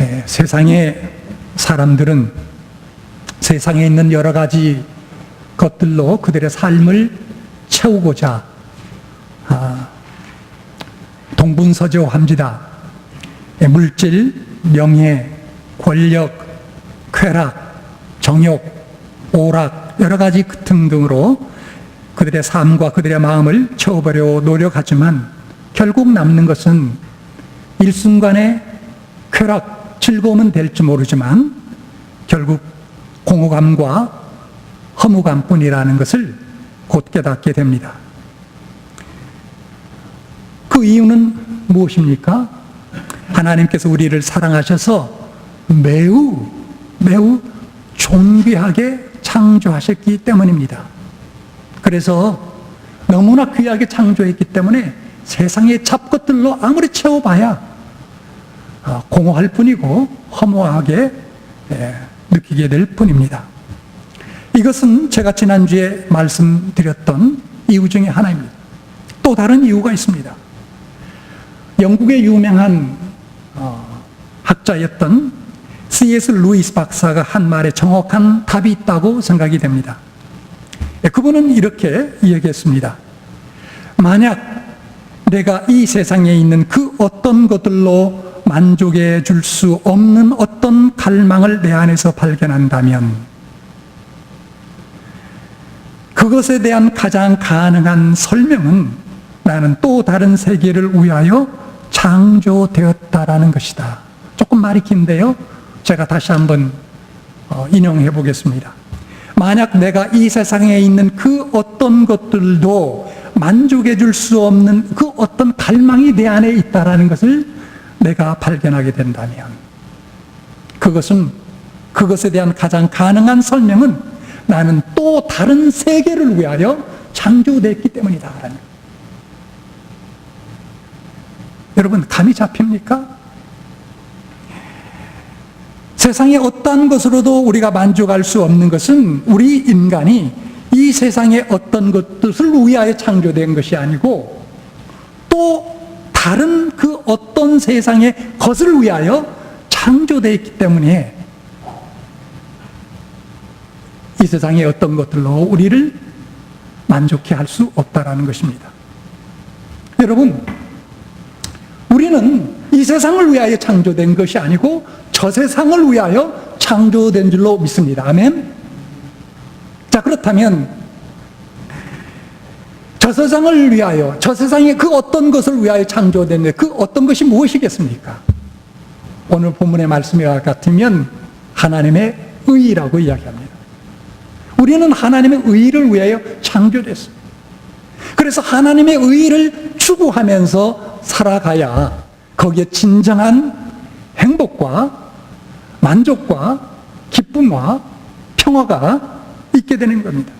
예, 세상의 사람들은 세상에 있는 여러 가지 것들로 그들의 삶을 채우고자 아, 동분서주합니다. 예, 물질, 명예, 권력, 쾌락, 정욕, 오락 여러 가지 등등으로 그들의 삶과 그들의 마음을 채워보려 노력하지만 결국 남는 것은 일순간의 쾌락, 즐거움은 될지 모르지만 결국 공허감과 허무감뿐이라는 것을 곧 깨닫게 됩니다. 그 이유는 무엇입니까? 하나님께서 우리를 사랑하셔서 매우, 매우 존귀하게 창조하셨기 때문입니다. 그래서 너무나 귀하게 창조했기 때문에 세상의 잡것들로 아무리 채워봐야 아, 공허할 뿐이고 허무하게 예, 느끼게 될 뿐입니다. 이것은 제가 지난주에 말씀드렸던 이유 중에 하나입니다. 또 다른 이유가 있습니다. 영국의 유명한 어, 학자였던 C.S. 루이스 박사가 한 말에 정확한 답이 있다고 생각이 됩니다. 예, 그분은 이렇게 이야기했습니다. 만약 내가 이 세상에 있는 그 어떤 것들로 만족해 줄 수 없는 어떤 갈망을 내 안에서 발견한다면 그것에 대한 가장 가능한 설명은 나는 또 다른 세계를 위하여 창조되었다라는 것이다. 조금 말이 긴데요. 제가 다시 한번 어, 인용해 보겠습니다. 만약 내가 이 세상에 있는 그 어떤 것들도 만족해 줄 수 없는 그 어떤 갈망이 내 안에 있다라는 것을 내가 발견하게 된다면 그것은 그것에 대한 가장 가능한 설명은 나는 또 다른 세계를 위하여 창조됐기 때문이다 라는 여러분 감이 잡힙니까? 세상의 어떠한 것으로도 우리가 만족할 수 없는 것은 우리 인간이 이 세상의 어떤 것들을 위하여 창조된 것이 아니고 또 다른 그 어떤 세상의 것을 위하여 창조되어 있기 때문에 이 세상의 어떤 것들로 우리를 만족해 할 수 없다라는 것입니다. 여러분, 우리는 이 세상을 위하여 창조된 것이 아니고 저 세상을 위하여 창조된 줄로 믿습니다. 아멘. 자, 그렇다면 저 세상을 위하여, 저 세상의 그 어떤 것을 위하여 창조된 그 어떤 것이 무엇이겠습니까? 오늘 본문의 말씀과 같으면 하나님의 의라고 이야기합니다. 우리는 하나님의 의를 위하여 창조됐습니다. 그래서 하나님의 의를 추구하면서 살아가야 거기에 진정한 행복과 만족과 기쁨과 평화가 있게 되는 겁니다.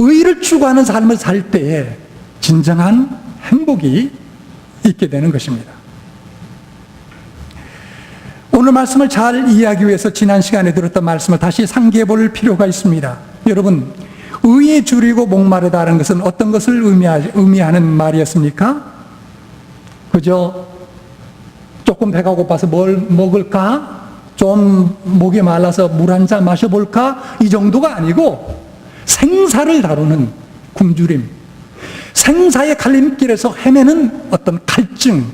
의를 추구하는 삶을 살 때에 진정한 행복이 있게 되는 것입니다. 오늘 말씀을 잘 이해하기 위해서 지난 시간에 들었던 말씀을 다시 상기해 볼 필요가 있습니다. 여러분, 의에 줄이고 목마르다는 것은 어떤 것을 의미하는 말이었습니까? 그저 조금 배가 고파서 뭘 먹을까? 좀 목이 말라서 물 한 잔 마셔볼까? 이 정도가 아니고 생사를 다루는 굶주림, 생사의 갈림길에서 헤매는 어떤 갈증,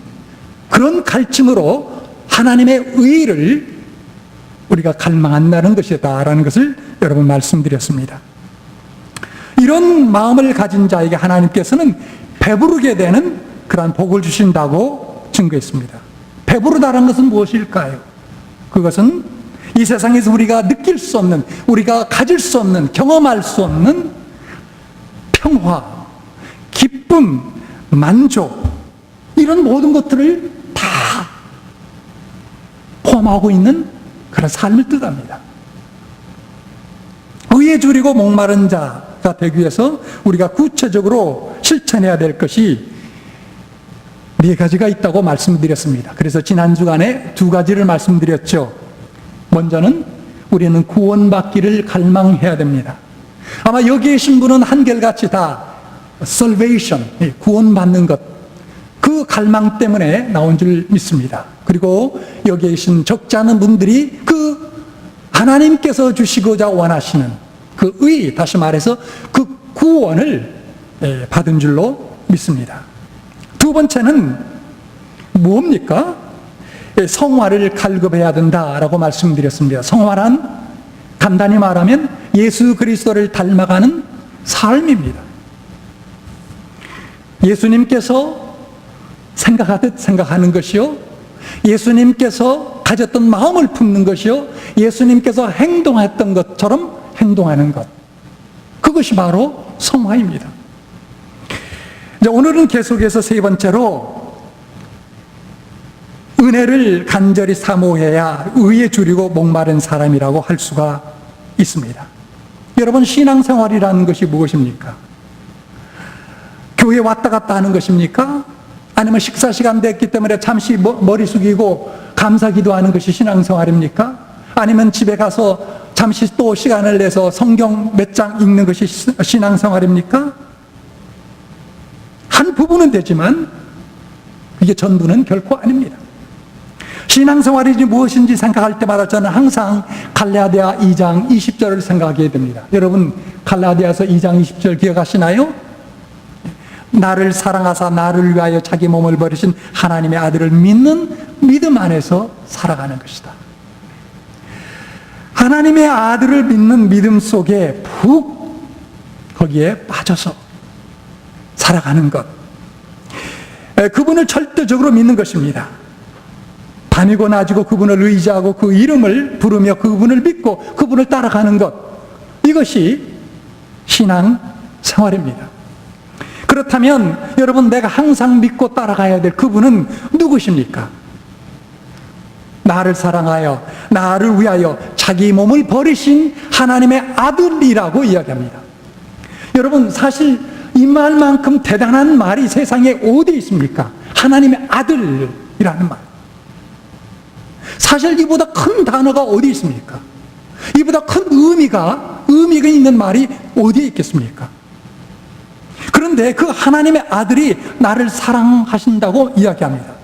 그런 갈증으로 하나님의 의를 우리가 갈망한다는 것이다 라는 것을 여러분 말씀드렸습니다. 이런 마음을 가진 자에게 하나님께서는 배부르게 되는 그러한 복을 주신다고 증거했습니다. 배부르다는 것은 무엇일까요? 그것은 이 세상에서 우리가 느낄 수 없는, 우리가 가질 수 없는, 경험할 수 없는 평화, 기쁨, 만족, 이런 모든 것들을 다 포함하고 있는 그런 삶을 뜻합니다. 의에 줄이고 목마른 자가 되기 위해서 우리가 구체적으로 실천해야 될 것이 네 가지가 있다고 말씀드렸습니다. 그래서 지난 주간에 두 가지를 말씀드렸죠. 먼저는 우리는 구원받기를 갈망해야 됩니다. 아마 여기 계신 분은 한결같이 다 salvation, 구원받는 것, 그 갈망 때문에 나온 줄 믿습니다. 그리고 여기에 계신 적지 않은 분들이 그 하나님께서 주시고자 원하시는 그 의, 다시 말해서 그 구원을 예, 받은 줄로 믿습니다. 두 번째는 뭡니까? 예, 성화를 갈급해야 된다라고 말씀드렸습니다. 성화란 간단히 말하면 예수 그리스도를 닮아가는 삶입니다. 예수님께서 생각하듯 생각하는 것이요. 예수님께서 가졌던 마음을 품는 것이요. 예수님께서 행동했던 것처럼 행동하는 것. 그것이 바로 성화입니다. 오늘은 계속해서 세 번째로 은혜를 간절히 사모해야 의에 줄이고 목마른 사람이라고 할 수가 있습니다. 여러분 신앙생활이라는 것이 무엇입니까? 교회 왔다 갔다 하는 것입니까? 아니면 식사 시간 됐기 때문에 잠시 머- 머리 숙이고 감사 기도하는 것이 신앙생활입니까? 아니면 집에 가서 잠시 또 시간을 내서 성경 몇 장 읽는 것이 시- 신앙생활입니까? 한 부분은 되지만 이게 전부는 결코 아닙니다. 신앙생활이 무엇인지 생각할 때마다 저는 항상 갈라디아 2장 20절을 생각하게 됩니다. 여러분 갈라디아서 2장 20절 기억하시나요? 나를 사랑하사 나를 위하여 자기 몸을 버리신 하나님의 아들을 믿는 믿음 안에서 살아가는 것이다. 하나님의 아들을 믿는 믿음 속에 푹 거기에 빠져서 살아가는 것. 에, 그분을 절대적으로 믿는 것입니다. 밤이고 낮이고 그분을 의지하고 그 이름을 부르며 그분을 믿고 그분을 따라가는 것. 이것이 신앙 생활입니다. 그렇다면 여러분 내가 항상 믿고 따라가야 될 그분은 누구십니까? 나를 사랑하여 나를 위하여 자기 몸을 버리신 하나님의 아들이라고 이야기합니다. 여러분 사실 이 말만큼 대단한 말이 세상에 어디 있습니까? 하나님의 아들이라는 말. 사실 이보다 큰 단어가 어디 있습니까? 이보다 큰 의미가 의미가 있는 말이 어디에 있겠습니까? 그런데 그 하나님의 아들이 나를 사랑하신다고 이야기합니다.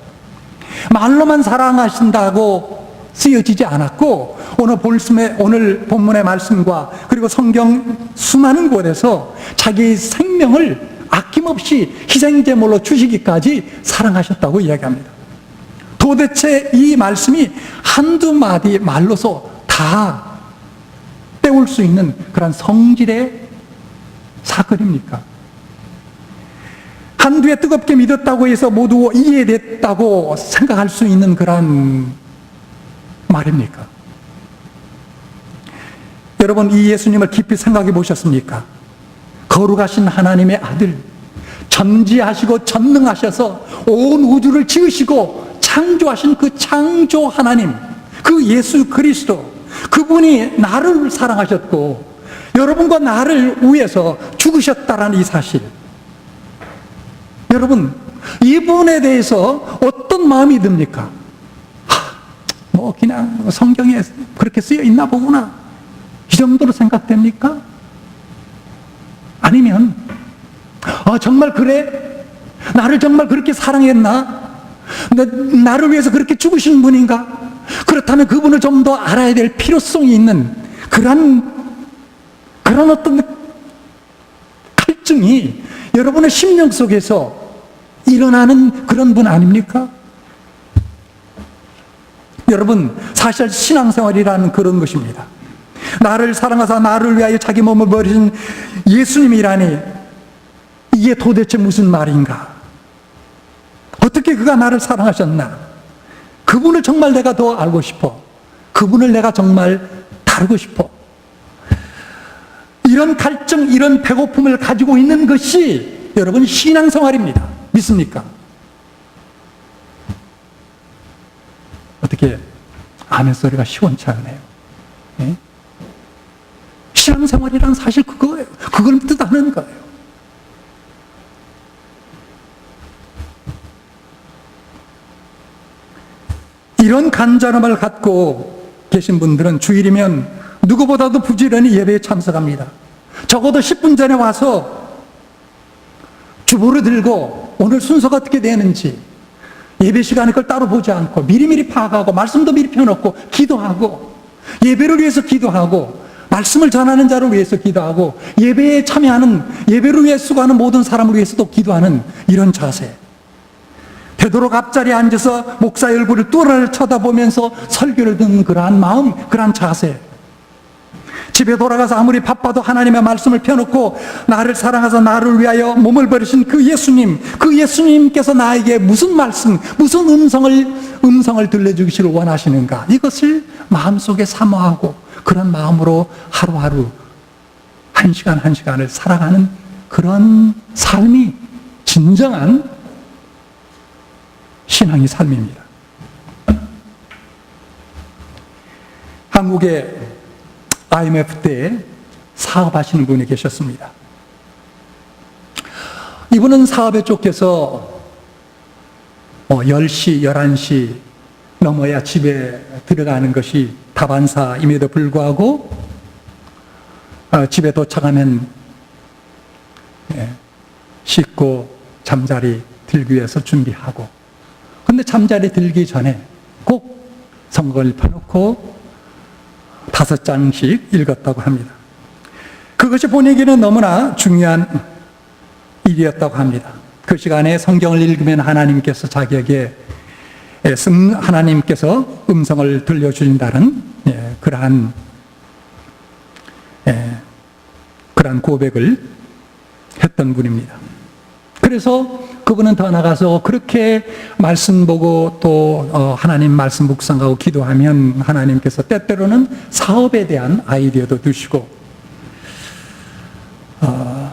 말로만 사랑하신다고 쓰여지지 않았고 오늘 본문의 오늘 본문의 말씀과 그리고 성경 수많은 곳에서 자기 생명을 아낌없이 희생제물로 주시기까지 사랑하셨다고 이야기합니다. 도대체 이 말씀이 한두 마디 말로서 다 때울 수 있는 그런 성질의 사건입니까? 한두에 뜨겁게 믿었다고 해서 모두 이해됐다고 생각할 수 있는 그런 말입니까? 여러분, 이 예수님을 깊이 생각해 보셨습니까? 거룩하신 하나님의 아들, 전지하시고 전능하셔서 온 우주를 지으시고 창조하신 그 창조 하나님, 그 예수 그리스도, 그분이 나를 사랑하셨고, 여러분과 나를 위해서 죽으셨다라는 이 사실. 여러분, 이분에 대해서 어떤 마음이 듭니까? 하, 뭐, 그냥 성경에 그렇게 쓰여 있나 보구나. 이 정도로 생각됩니까? 아니면, 아, 정말 그래? 나를 정말 그렇게 사랑했나? 나, 나를 위해서 그렇게 죽으신 분인가? 그렇다면 그분을 좀 더 알아야 될 필요성이 있는 그런, 그런 어떤 갈증이 여러분의 심령 속에서 일어나는 그런 분 아닙니까? 여러분, 사실 신앙생활이라는 그런 것입니다. 나를 사랑하사 나를 위하여 자기 몸을 버리신 예수님이라니 이게 도대체 무슨 말인가? 어떻게 그가 나를 사랑하셨나? 그분을 정말 내가 더 알고 싶어. 그분을 내가 정말 다루고 싶어. 이런 갈증, 이런 배고픔을 가지고 있는 것이 여러분 신앙생활입니다. 믿습니까? 어떻게 아멘 소리가 시원치 않네요. 예? 신앙생활이란 사실 그거예요. 그걸 뜻하는 거예요. 이런 간절함을 갖고 계신 분들은 주일이면 누구보다도 부지런히 예배에 참석합니다. 적어도 10분 전에 와서 주보를 들고 오늘 순서가 어떻게 되는지 예배 시간에 그걸 따로 보지 않고 미리미리 파악하고 말씀도 미리 펴놓고 기도하고 예배를 위해서 기도하고 말씀을 전하는 자를 위해서 기도하고 예배에 참여하는 예배를 위해 수고하는 모든 사람을 위해서도 기도하는 이런 자세. 되도록 앞자리에 앉아서 목사 얼굴을 뚫어 쳐다보면서 설교를 듣는 그러한 마음, 그러한 자세. 집에 돌아가서 아무리 바빠도 하나님의 말씀을 펴놓고 나를 사랑하사 나를 위하여 몸을 버리신 그 예수님, 그 예수님께서 나에게 무슨 말씀, 무슨 음성을, 음성을 들려주기를 원하시는가. 이것을 마음속에 사모하고 그런 마음으로 하루하루 한 시간 한 시간을 살아가는 그런 삶이 진정한 신앙의 삶입니다. 한국에 IMF 때 사업하시는 분이 계셨습니다. 이분은 사업에 쫓겨서 뭐 10시, 11시 넘어야 집에 들어가는 것이 다반사임에도 불구하고 어, 집에 도착하면 예, 씻고 잠자리 들기 위해서 준비하고 근데 잠자리 들기 전에 꼭 성경을 펴놓고 다섯 장씩 읽었다고 합니다. 그것이 본에게는 너무나 중요한 일이었다고 합니다. 그 시간에 성경을 읽으면 하나님께서 자기에게 음, 하나님께서 음성을 들려주신다는 예, 그러한 예, 그러한 고백을 했던 분입니다. 그래서 그분은 더 나가서 그렇게 말씀 보고 또 어, 하나님 말씀 묵상하고 기도하면 하나님께서 때때로는 사업에 대한 아이디어도 주시고 어,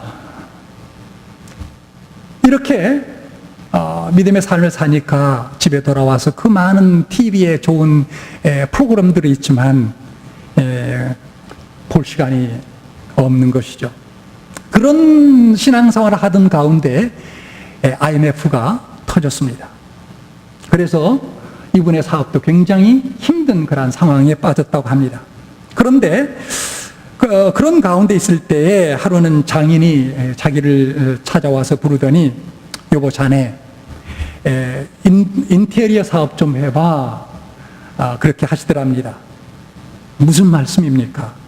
이렇게 어, 믿음의 삶을 사니까 집에 돌아와서 그 많은 TV에 좋은 에, 프로그램들이 있지만 에, 볼 시간이 없는 것이죠. 그런 신앙생활을 하던 가운데 IMF가 터졌습니다. 그래서 이분의 사업도 굉장히 힘든 그런 상황에 빠졌다고 합니다. 그런데 그, 런 가운데 있을 때에 하루는 장인이 자기를 찾아와서 부르더니 여보 자네 인, 인테리어 사업 좀 해봐 아, 그렇게 하시더랍니다. 무슨 말씀입니까?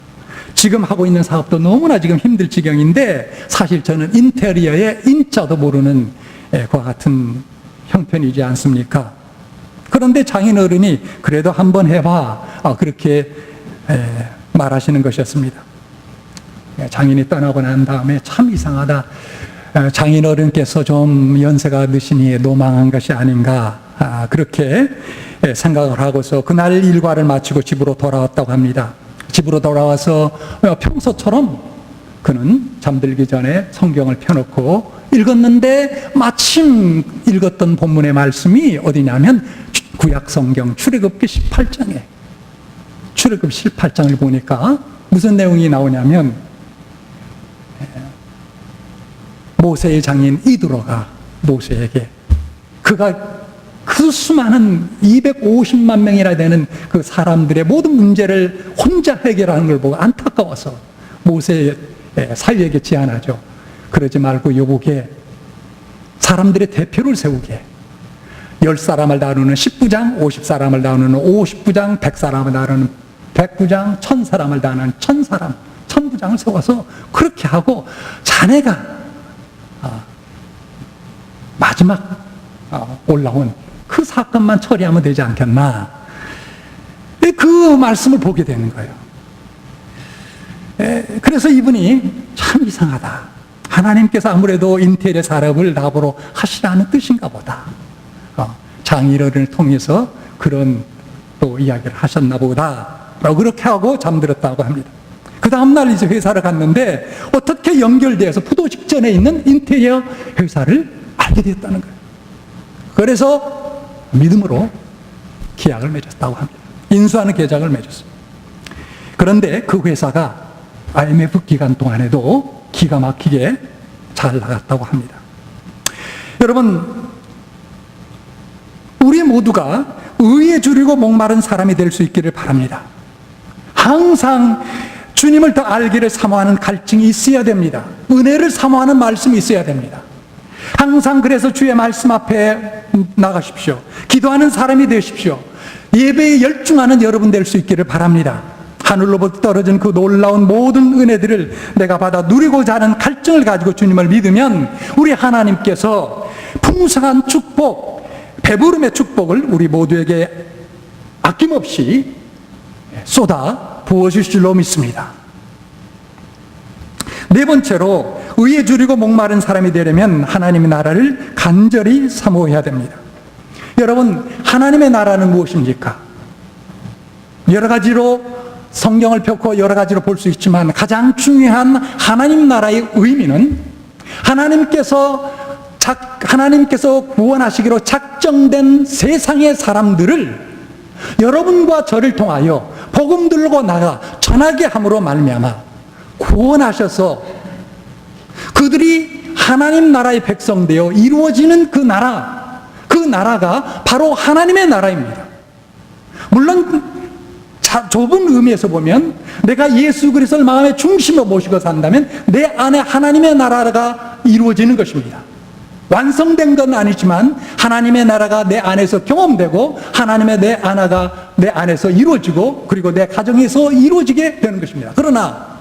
지금 하고 있는 사업도 너무나 지금 힘들 지경인데 사실 저는 인테리어의 인자도 모르는 예, 그와 같은 형편이지 않습니까? 그런데 장인 어른이 그래도 한번 해봐 아, 그렇게 예, 말하시는 것이었습니다. 예, 장인이 떠나고 난 다음에 참 이상하다. 장인 어른께서 좀 연세가 드시니 노망한 것이 아닌가 아, 그렇게 생각을 하고서 그날 일과를 마치고 집으로 돌아왔다고 합니다. 집으로 돌아와서 평소처럼 그는 잠들기 전에 성경을 펴놓고 읽었는데 마침 읽었던 본문의 말씀이 어디냐면 구약 성경 출애굽기 18장에 출애굽 18장을 보니까 무슨 내용이 나오냐면 모세의 장인 이드로가 모세에게 그가 그 수많은 250만 명이나 되는 그 사람들의 모든 문제를 혼자 해결하는 걸 보고 안타까워서 모세의 사위에게 제안하죠. 그러지 말고 여보게 사람들의 대표를 세우게. 10사람을 다루는 10부장, 50사람을 다루는 50부장, 100사람을 다루는 100부장, 1000사람을 다루는 1000사람, 1000부장을 세워서 그렇게 하고 자네가 아, 마지막 아, 올라온 그 사건만 처리하면 되지 않겠나. 그 말씀을 보게 되는 거예요. 그래서 이분이 참 이상하다. 하나님께서 아무래도 인테리어 사업을 나보러 하시라는 뜻인가 보다. 어, 장인어른을 통해서 그런 또 이야기를 하셨나 보다. 그렇게 하고 잠들었다고 합니다. 그 다음날 이제 회사를 갔는데 어떻게 연결되어서 부도 직전에 있는 인테리어 회사를 알게 됐다는 거예요. 그래서 믿음으로 계약을 맺었다고 합니다. 인수하는 계약을 맺었습니다. 그런데 그 회사가 IMF 기간 동안에도 기가 막히게 잘 나갔다고 합니다. 여러분, 우리 모두가 의에 줄이고 목마른 사람이 될 수 있기를 바랍니다. 항상 주님을 더 알기를 사모하는 갈증이 있어야 됩니다. 은혜를 사모하는 말씀이 있어야 됩니다. 항상 그래서 주의 말씀 앞에 나가십시오. 기도하는 사람이 되십시오. 예배에 열중하는 여러분 될 수 있기를 바랍니다. 하늘로부터 떨어진 그 놀라운 모든 은혜들을 내가 받아 누리고자 하는 갈증을 가지고 주님을 믿으면 우리 하나님께서 풍성한 축복, 배부름의 축복을 우리 모두에게 아낌없이 쏟아 부어주실 줄로 믿습니다. 네 번째로 의에 줄이고 목마른 사람이 되려면 하나님의 나라를 간절히 사모해야 됩니다. 여러분, 하나님의 나라는 무엇입니까? 여러 가지로 성경을 펴고 여러 가지로 볼 수 있지만 가장 중요한 하나님 나라의 의미는 하나님께서 작, 하나님께서 구원하시기로 작정된 세상의 사람들을 여러분과 저를 통하여 복음 들고 나가 전하게 함으로 말미암아 구원하셔서 그들이 하나님 나라의 백성 되어 이루어지는 그 나라 그 나라가 바로 하나님의 나라입니다. 물론 자, 좁은 의미에서 보면 내가 예수 그리스도를 마음의 중심으로 모시고 산다면 내 안에 하나님의 나라가 이루어지는 것입니다. 완성된 건 아니지만 하나님의 나라가 내 안에서 경험되고 하나님의 내 안화가 내 안에서 이루어지고 그리고 내 가정에서 이루어지게 되는 것입니다. 그러나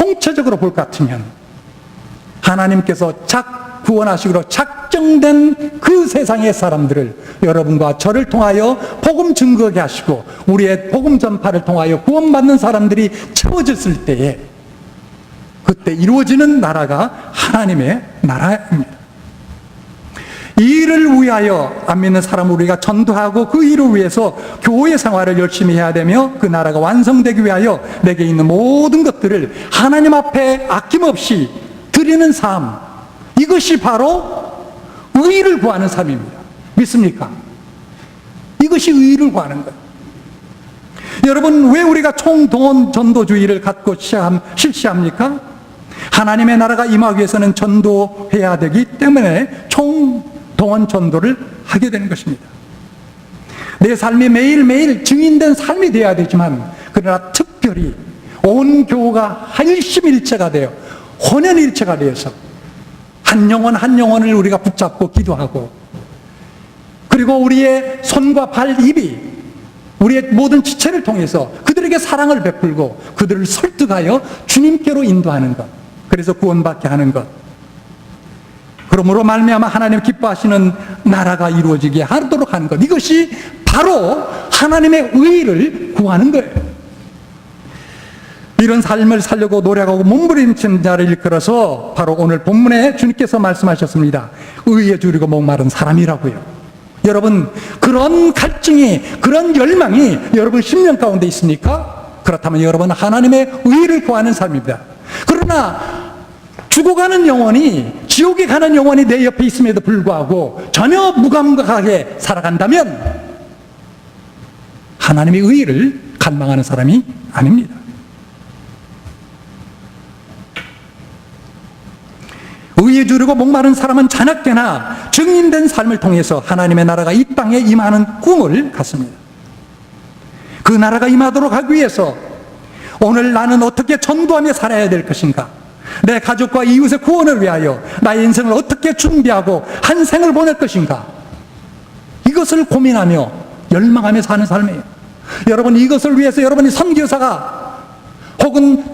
총체적으로 볼 것 같으면 하나님께서 작 구원하시기로 작정된 그 세상의 사람들을 여러분과 저를 통하여 복음 증거하게 하시고 우리의 복음 전파를 통하여 구원받는 사람들이 채워졌을 때에 그때 이루어지는 나라가 하나님의 나라입니다. 이 일을 위하여 안 믿는 사람 우리가 전도하고 그 일을 위해서 교회 생활을 열심히 해야 되며 그 나라가 완성되기 위하여 내게 있는 모든 것들을 하나님 앞에 아낌없이 드리는 삶 이것이 바로 의를 구하는 삶입니다. 믿습니까? 이것이 의를 구하는 거예요. 여러분 왜 우리가 총동원 전도주의를 갖고 실시합니까? 하나님의 나라가 임하기 위해서는 전도해야 되기 때문에 총 동원 전도를 하게 되는 것입니다. 내 삶이 매일매일 증인된 삶이 되어야 되지만 그러나 특별히 온 교가 일심일체가 되어 혼연일체가 되어서 한 영혼 한 영혼을 우리가 붙잡고 기도하고 그리고 우리의 손과 발, 입이 우리의 모든 지체를 통해서 그들에게 사랑을 베풀고 그들을 설득하여 주님께로 인도하는 것. 그래서 구원받게 하는 것. 그러므로 말미암아 하나님 기뻐하시는 나라가 이루어지게 하도록 하는 것. 이것이 바로 하나님의 의를 구하는 거예요. 이런 삶을 살려고 노력하고 몸부림치는 자를 일컬어서 바로 오늘 본문에 주님께서 말씀하셨습니다. 의에 줄이고 목마른 사람이라고요. 여러분, 그런 갈증이, 그런 열망이 여러분 심령 가운데 있습니까? 그렇다면 여러분 하나님의 의를 구하는 삶입니다. 그러나 죽어가는 영혼이 지옥에 가는 영혼이 내 옆에 있음에도 불구하고 전혀 무감각하게 살아간다면 하나님의 의를 갈망하는 사람이 아닙니다. 의에 주르고 목마른 사람은 자나깨나 증인된 삶을 통해서 하나님의 나라가 이 땅에 임하는 꿈을 갖습니다. 그 나라가 임하도록 하기 위해서 오늘 나는 어떻게 전도하며 살아야 될 것인가? 내 가족과 이웃의 구원을 위하여 나의 인생을 어떻게 준비하고 한 생을 보낼 것인가? 이것을 고민하며 열망하며 사는 삶이에요. 여러분 이것을 위해서 여러분이 선교사가 혹은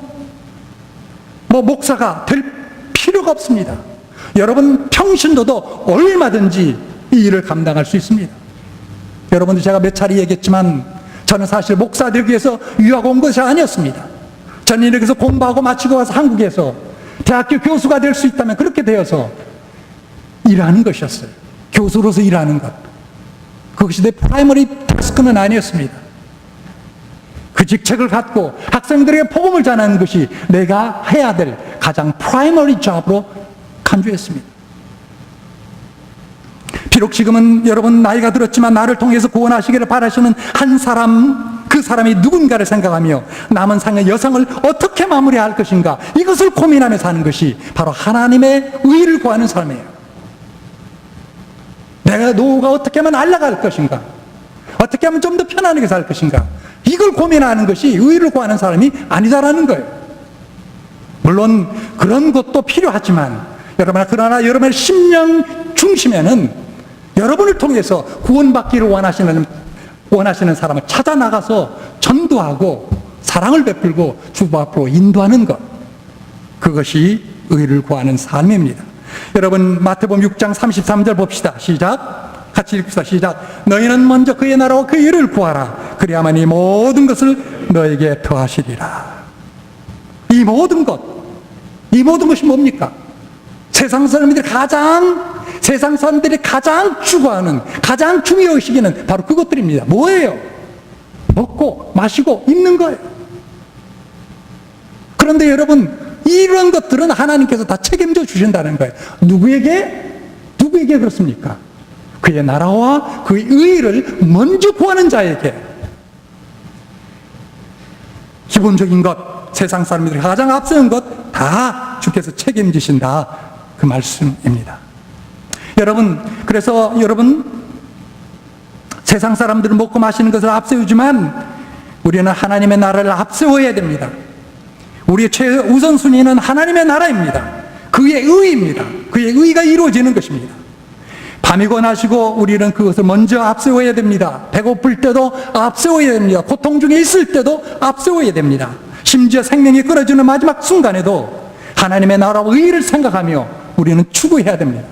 뭐 목사가 될 필요가 없습니다. 여러분 평신도도 얼마든지 이 일을 감당할 수 있습니다. 여러분들 제가 몇 차례 얘기했지만 저는 사실 목사 되기 위해서 유학 온 것이 아니었습니다. 저는 이렇게 해서 공부하고 마치고 와서 한국에서 대학교 교수가 될 수 있다면 그렇게 되어서 일하는 것이었어요. 교수로서 일하는 것. 그것이 내 프라이머리 타스크는 아니었습니다. 그 직책을 갖고 학생들에게 복음을 전하는 것이 내가 해야 될 가장 프라이머리 잡으로 간주했습니다. 비록 지금은 여러분 나이가 들었지만 나를 통해서 구원하시기를 바라시는 한 사람, 그 사람이 누군가를 생각하며 남은 생의 여성을 어떻게 마무리할 것인가 이것을 고민하며 사는 것이 바로 하나님의 의를 구하는 삶이에요. 내가 노후가 어떻게 하면 날아갈 것인가? 어떻게 하면 좀 더 편안하게 살 것인가? 이걸 고민하는 것이 의를 구하는 사람이 아니다라는 거예요. 물론 그런 것도 필요하지만 여러분, 그러나 여러분의 심령 중심에는 여러분을 통해서 구원받기를 원하시는, 원하시는 사람을 찾아 나가서 전도하고 사랑을 베풀고 주 앞으로 인도하는 것. 그것이 의를 구하는 삶입니다. 여러분, 마태복음 6장 33절 봅시다. 시작. 같이 읽읍시다. 시작. 너희는 먼저 그의 나라와 그 일을 구하라. 그리야만 이 모든 것을 너에게 더하시리라. 이 모든 것, 이 모든 것이 뭡니까? 세상 사람들이 가장, 세상 사람들이 가장 추구하는, 가장 중요 시기는 바로 그것들입니다. 뭐예요? 먹고, 마시고, 입는 거예요. 그런데 여러분, 이런 것들은 하나님께서 다 책임져 주신다는 거예요. 누구에게? 누구에게 그렇습니까? 그의 나라와 그의 의를 먼저 구하는 자에게. 기본적인 것, 세상 사람들이 가장 앞서는 것 다 주께서 책임지신다. 그 말씀입니다. 여러분, 그래서 여러분, 세상 사람들은 먹고 마시는 것을 앞세우지만 우리는 하나님의 나라를 앞세워야 됩니다. 우리의 최우선순위는 하나님의 나라입니다. 그의 의입니다. 그의 의가 이루어지는 것입니다. 밤이고 낮이고 우리는 그것을 먼저 앞세워야 됩니다. 배고플 때도 앞세워야 됩니다. 고통 중에 있을 때도 앞세워야 됩니다. 심지어 생명이 끊어지는 마지막 순간에도 하나님의 나라와 의를 생각하며 우리는 추구해야 됩니다.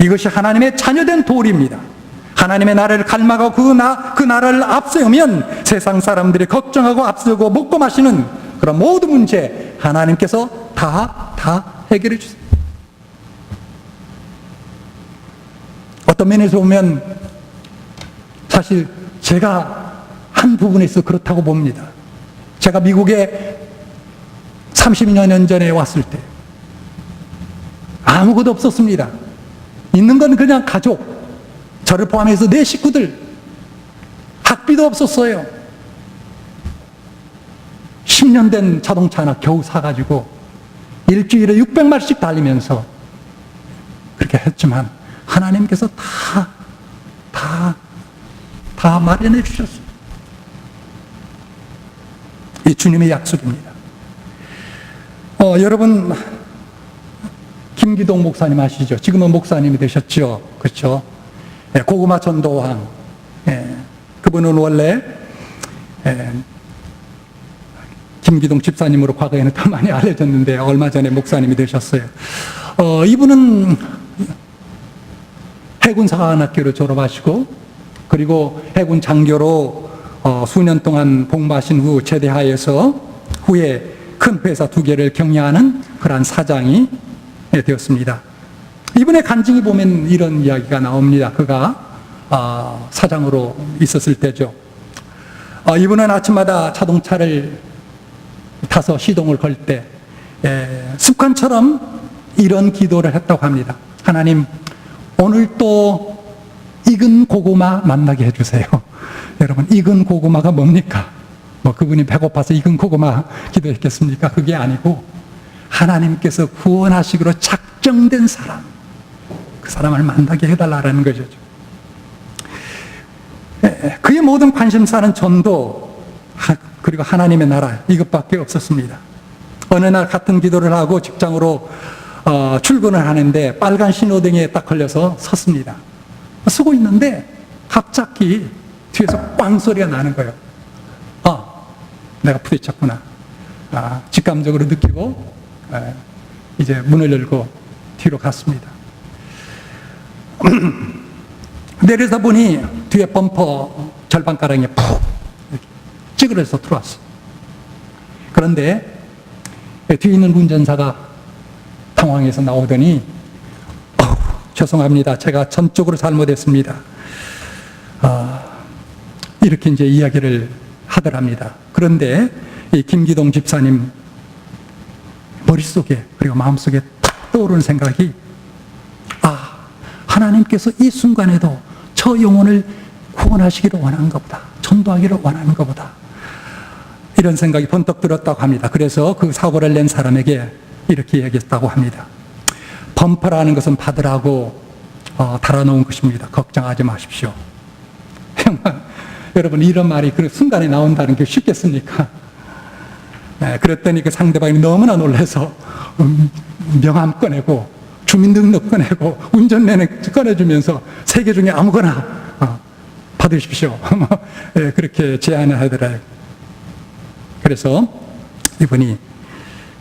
이것이 하나님의 자녀된 도리입니다. 하나님의 나라를 갈망하고 그, 나, 그 나라를 앞세우면 세상 사람들이 걱정하고 앞세우고 먹고 마시는 그런 모든 문제 하나님께서 다, 다 해결해 주세요. 어떤 면에서 보면 사실 제가 한 부분에서 그렇다고 봅니다. 제가 미국에 30여 전에 왔을 때 아무것도 없었습니다. 있는 건 그냥 가족, 저를 포함해서 내 식구들, 학비도 없었어요. 10년 된 자동차 하나 겨우 사가지고 일주일에 600마리씩 달리면서 그렇게 했지만 하나님께서 다, 다, 다 마련해 주셨어요. 이 주님의 약속입니다. 어, 여러분, 김기동 목사님 아시죠? 지금은 목사님이 되셨죠? 그렇죠? 예, 고구마 전도왕. 예, 그분은 원래 예, 김기동 집사님으로 과거에는 더 많이 알려졌는데 얼마 전에 목사님이 되셨어요. 어, 이분은 해군사관학교를 졸업하시고 그리고 해군 장교로 어, 수년 동안 복무하신 후 제대하여서 후에 큰 회사 두 개를 경영하는 그러한 사장이 되었습니다. 이분의 간증이 보면 이런 이야기가 나옵니다. 그가 어, 사장으로 있었을 때죠. 어, 이분은 아침마다 자동차를 타서 시동을 걸때 습관처럼 이런 기도를 했다고 합니다. 하나님, 오늘 또 익은 고구마 만나게 해주세요. 여러분, 익은 고구마가 뭡니까? 뭐 그분이 배고파서 익은 고구마 기도했겠습니까? 그게 아니고 하나님께서 구원하시기로 작정된 사람, 그 사람을 만나게 해달라는 것이죠. 그의 모든 관심사는 전도, 그리고 하나님의 나라, 이것밖에 없었습니다. 어느 날 같은 기도를 하고 직장으로 어, 출근을 하는데 빨간 신호등에 딱 걸려서 섰습니다. 쓰고 있는데 갑자기 뒤에서 꽝 소리가 나는 거예요. 아, 내가 부딪혔구나. 아, 직감적으로 느끼고 에, 이제 문을 열고 뒤로 갔습니다. 내려다 보니 뒤에 범퍼 절반가량이 푹 찌그러져 들어왔어. 그런데 뒤에 있는 운전사가 당황해서 나오더니 어, 죄송합니다. 제가 전적으로 잘못했습니다. 아, 이렇게 이제 이야기를 하더랍니다. 그런데 이 김기동 집사님 머릿속에 그리고 마음속에 탁 떠오르는 생각이 아 하나님께서 이 순간에도 저 영혼을 구원하시기를 원하는가 보다. 전도하기를 원하는가 보다. 이런 생각이 번뜩 들었다고 합니다. 그래서 그 사고를 낸 사람에게 이렇게 얘기했다고 합니다. 범퍼라는 것은 받으라고 어, 달아놓은 것입니다. 걱정하지 마십시오. 여러분 이런 말이 그 순간에 나온다는 게 쉽겠습니까? 예, 그랬더니 그 상대방이 너무나 놀라서 음, 명함 꺼내고 주민등록 꺼내고 운전면허 꺼내주면서 세 개 중에 아무거나 어, 받으십시오. 예, 그렇게 제안을 하더라고요. 그래서 이분이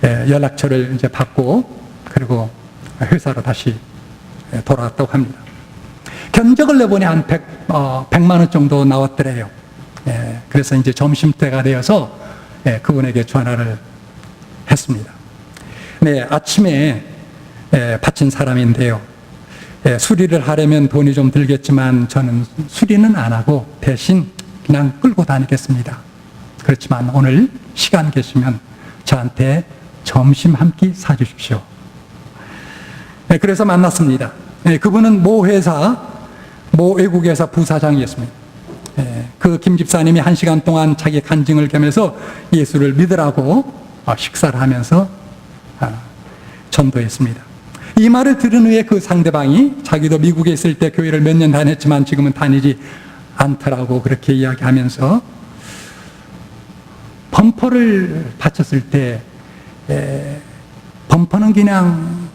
예, 연락처를 이제 받고 그리고 회사로 다시 예, 돌아왔다고 합니다. 견적을 내보니 한 100, 어, 100만 원 정도 나왔더래요. 예, 그래서 이제 점심때가 되어서 예, 그분에게 전화를 했습니다. 네, 아침에 예, 바친 사람인데요. 예, 수리를 하려면 돈이 좀 들겠지만 저는 수리는 안 하고 대신 그냥 끌고 다니겠습니다. 그렇지만 오늘 시간 계시면 저한테 점심 한 끼 사주십시오. 예, 그래서 만났습니다. 예, 그분은 모 회사, 모 외국회사 부사장이었습니다. 예, 그김 집사님이 한 시간 동안 자기 간증을 겸해서 예수를 믿으라고 어, 식사를 하면서 아, 전도했습니다. 이 말을 들은 후에 그 상대방이 자기도 미국에 있을 때 교회를 몇 년 다녔지만 지금은 다니지 않더라고 그렇게 이야기하면서 범퍼를 바쳤을 때 에, 범퍼는 그냥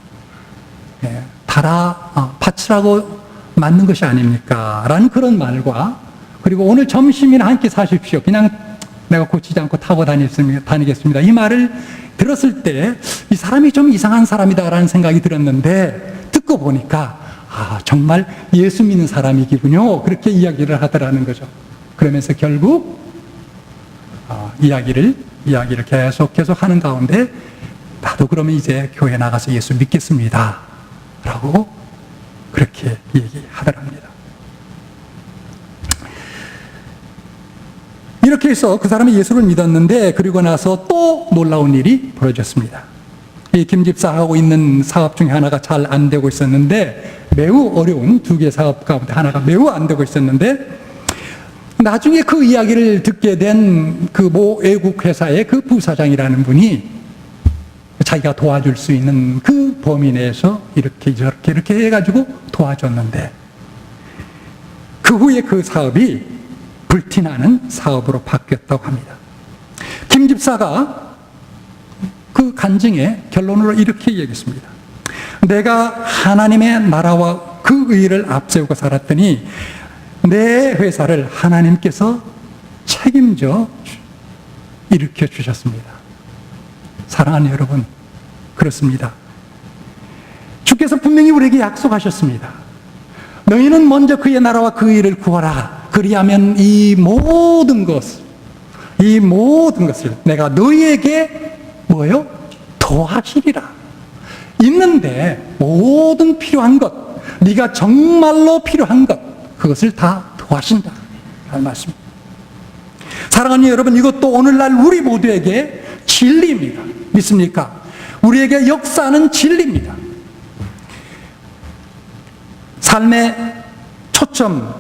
예, 달아 어, 바치라고 맞는 것이 아닙니까? 라는 그런 말과 그리고 오늘 점심이나 한 끼 사십시오. 그냥 내가 고치지 않고 타고 다니겠습니다. 이 말을 들었을 때 이 사람이 좀 이상한 사람이다라는 생각이 들었는데 듣고 보니까 아 정말 예수 믿는 사람이기군요. 그렇게 이야기를 하더라는 거죠. 그러면서 결국 어, 이야기를 이야기를 계속 계속 하는 가운데 나도 그러면 이제 교회 나가서 예수 믿겠습니다. 라고 그렇게 얘기하더랍니다. 이렇게 해서 그 사람이 예수를 믿었는데 그리고 나서 또 놀라운 일이 벌어졌습니다. 이 김집사 하고 있는 사업 중에 하나가 잘 안 되고 있었는데 매우 어려운 두 개 사업 가운데 하나가 매우 안 되고 있었는데 나중에 그 이야기를 듣게 된 그 모 외국 회사의 그 부사장이라는 분이 자기가 도와줄 수 있는 그 범위 내에서 이렇게 저렇게 이렇게 해가지고 도와줬는데 그 후에 그 사업이 불티나는 사업으로 바뀌었다고 합니다. 김 집사가 그 간증의 결론으로 이렇게 얘기했습니다. 내가 하나님의 나라와 그 의를 앞세우고 살았더니 내 회사를 하나님께서 책임져 일으켜 주셨습니다. 사랑하는 여러분, 그렇습니다. 주께서 분명히 우리에게 약속하셨습니다. 너희는 먼저 그의 나라와 그 일을 구하라. 그리하면 이 모든 것, 이 모든 것을 내가 너희에게 뭐요? 더하시리라. 있는데 모든 필요한 것, 네가 정말로 필요한 것, 그것을 다 도와신다. 라는 말씀입니다. 사랑하는 여러분, 이것도 오늘날 우리 모두에게 진리입니다. 믿습니까? 우리에게 역사는 진리입니다. 삶의 초점,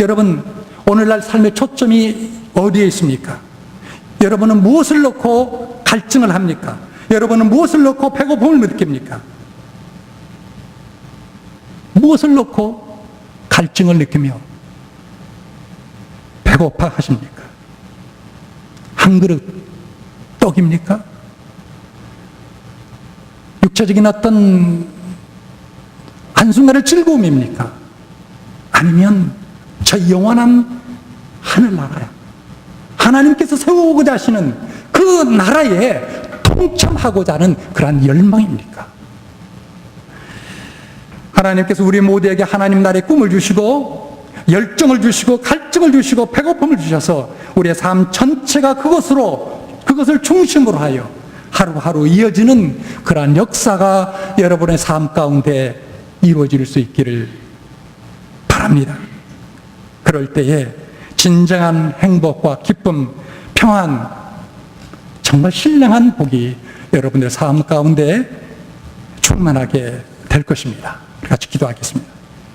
여러분, 오늘날 삶의 초점이 어디에 있습니까? 여러분은 무엇을 놓고 갈증을 합니까? 여러분은 무엇을 놓고 배고픔을 느낍니까? 무엇을 놓고 갈증을 느끼며 배고파 하십니까? 한 그릇 떡입니까? 육체적인 어떤 한순간의 즐거움입니까? 아니면 저 영원한 하늘나라야. 하나님께서 세우고자 하시는 그 나라에 동참하고자 하는 그러한 열망입니까? 하나님께서 우리 모두에게 하나님 나라의 꿈을 주시고 열정을 주시고 갈증을 주시고 배고픔을 주셔서 우리의 삶 전체가 그것으로 그것을 중심으로 하여 하루하루 이어지는 그러한 역사가 여러분의 삶 가운데 이루어질 수 있기를 바랍니다. 그럴 때에 진정한 행복과 기쁨, 평안, 정말 신령한 복이 여러분의 삶 가운데 충만하게 될 것입니다. 같이 기도하겠습니다.